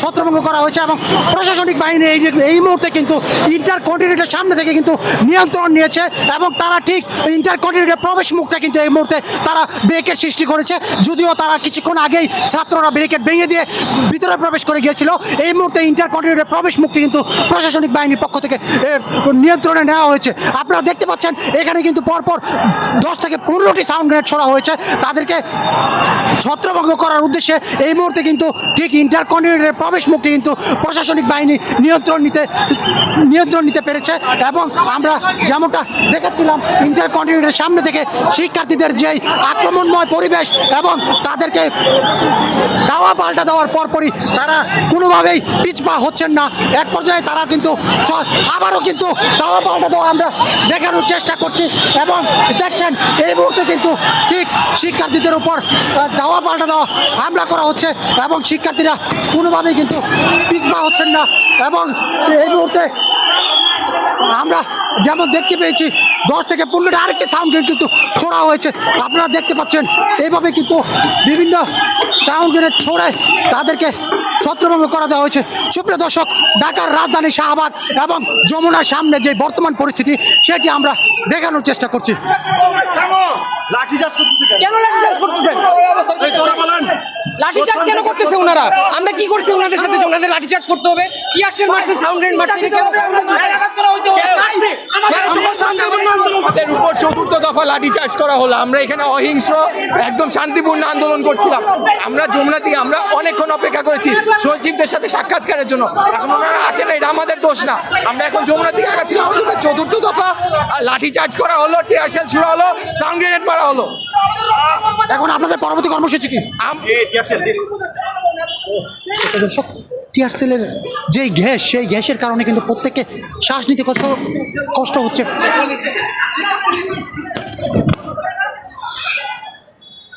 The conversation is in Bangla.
ছত্রভঙ্গ করা হয়েছে এবং প্রশাসনিক বাহিনী এই এই মুহূর্তে কিন্তু ইন্টার কন্টিনেন্টের সামনে থেকে কিন্তু নিয়ন্ত্রণ নিয়েছে এবং তারা ঠিক ইন্টার কন্টিনেন্টের প্রবেশ মুখটা কিন্তু এই মুহূর্তে তারা ব্রেকের সৃষ্টি করেছে। যদিও তারা কিছুক্ষণ আগেই ছাত্ররা ব্রেকেট ভেঙে দিয়ে ভিতরে প্রবেশ করে গিয়েছিল। এই মুহূর্তে ইন্টার কন্টিনেন্টের প্রবেশ মুখটি কিন্তু প্রশাসনিক বাহিনীর পক্ষ থেকে নিয়ন্ত্রণে নেওয়া হয়েছে। আপনারা দেখতে পাচ্ছেন, এখানে কিন্তু পরপর দশ থেকে পনেরোটি সাউন্ড গ্রেনেড ছোড়া হয়েছে। তাদেরকে ছত্রভঙ্গ করার উদ্দেশ্যে এই মুহূর্তে কিন্তু ঠিক ইন্টার কন্টিনেন্টের প্রবেশ মুখটি কিন্তু প্রশাসনিক বাহিনী নিয়ন্ত্রণ নিতে নিয়ন্ত্রণ নিতে পেরেছে এবং আমরা যেমনটা দেখাচ্ছিলাম ইন্টার কন্টিনেন্টের সামনে থেকে শিক্ষার্থীদের যেই আক্রমণময় পরিবেশ এবং তাদেরকে দাওয়া পাল্টা দেওয়ার পরপরই তারা কোনোভাবেই পিছপা হচ্ছেন না। এক পর্যায়ে তারা কিন্তু আবারও কিন্তু দাওয়া পাল্টা দেওয়া আমরা দেখানোর চেষ্টা করছি এবং দেখছেন এই মুহূর্তে কিন্তু ঠিক শিক্ষার্থীদের উপর দাওয়া পাল্টা দেওয়া হামলা করা হচ্ছে এবং শিক্ষার্থীরা কোনোভাবেই কিন্তু পিছপা হচ্ছেন না এবং এই মুহূর্তে আমরা যেমন দেখতে পেয়েছি দশ থেকে পনেরোটা আরেকটি সাউন্ড গ্রেড কিন্তু ছোড়া হয়েছে আপনারা দেখতে পাচ্ছেন এইভাবে কিন্তু বিভিন্ন সাউন্ড গ্রেড ছোড়ে তাদেরকে ছত্রভঙ্গ করা দেওয়া হয়েছে সুপ্রিয় দর্শক ঢাকার রাজধানী শাহবাগ এবং যমুনার সামনে যে বর্তমান পরিস্থিতি সেটি আমরা দেখানোর চেষ্টা করছি কেন? করতেছেন। লাঠিচার্জ কেন করতেছে ওনারা? আমরা কি করছি ওনাদের সাথে ওনাদের লাঠিচার্জ করতে হবে? কি আসছেন মারছে সাউন্ড গ্রেড মারছে আমাদের উপর চতুর্থ দফা লাঠিচার্জ করা হলো। আমরা এখানে অহিংস একদম শান্তিপূর্ণ আন্দোলন করছিলাম। আমরা যমুনা দিয়ে আমরা অনেকক্ষণ অপেক্ষা করেছি সচিবদের সাথে সাক্ষাৎকারের জন্য। এখন ওনারা আসে না এটা আমাদের দোষ না। আমরা এখন যমুনা থেকে আগাচ্ছিলাম। আমাদের চতুর্থ দফা লাঠিচার্জ করা হলো টিয়ারশেল ছুড়া হলো সাউন্ড গ্রেনেড মারা হলো। এখন আপনাদের পরবর্তী কর্মসূচি কি? দর্শক টিয়ার যেই গ্যাস সেই গ্যাসের কারণে কিন্তু প্রত্যেককে শ্বাস নিতে কষ্ট কষ্ট হচ্ছে।